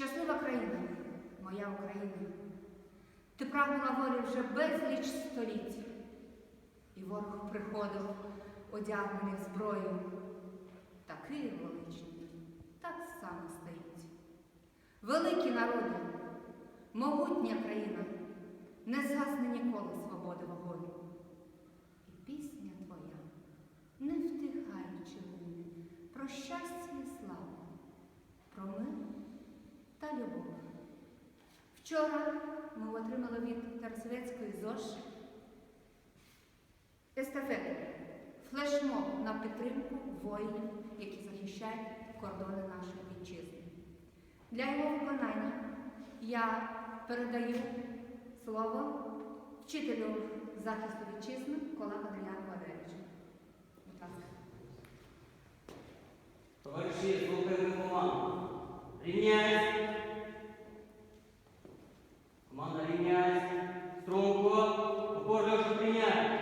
Щаслива країна, моя Україна, ти прагнула волі вже безліч століть, і ворог приходив, одягнений в зброю. Та Київ величний так само стоїть. Великі народи, могутня країна, не згасне ніколи свободи вогонь. І пісня твоя, не втихаючи про щастя і славу, про мир та любов. Вчора ми отримали від Тарасовецької ЗОЖ естафету, флешмоб на підтримку воїнів, які захищають кордони нашої вітчизни. Для його виконання я передаю слово вчителю захисту вітчизни Колака Деляну Валерійовичу. Будь ласка. Товариші, команду. Рівняйся. Команда рівняйся. Струнко. Упор лежа прийняти.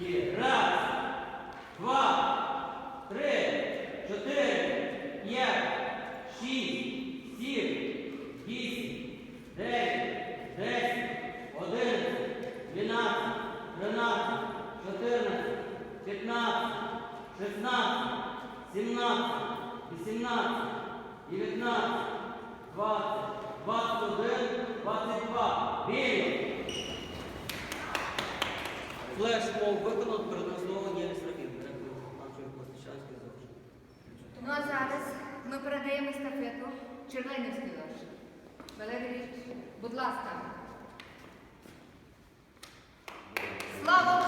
Є. Раз, два, три, чотири, п'ять, шість, сім, вісім, дев'ять, десять, одинадцять, дванадцять, тринадцять, чотирнадцять, п'ятнадцять, шістнадцять, сімнадцять, вісімнадцять, дев'ятнадцять, двадцять, двадцять один, двадцять два. Вільно! Флешмоб виконано передав слово Єлі Серафім, директору нашої постачальської завжди. Ну а зараз ми передаємо естафету Черленівській ЗОЖ. Валерій, будь ласка. Слава!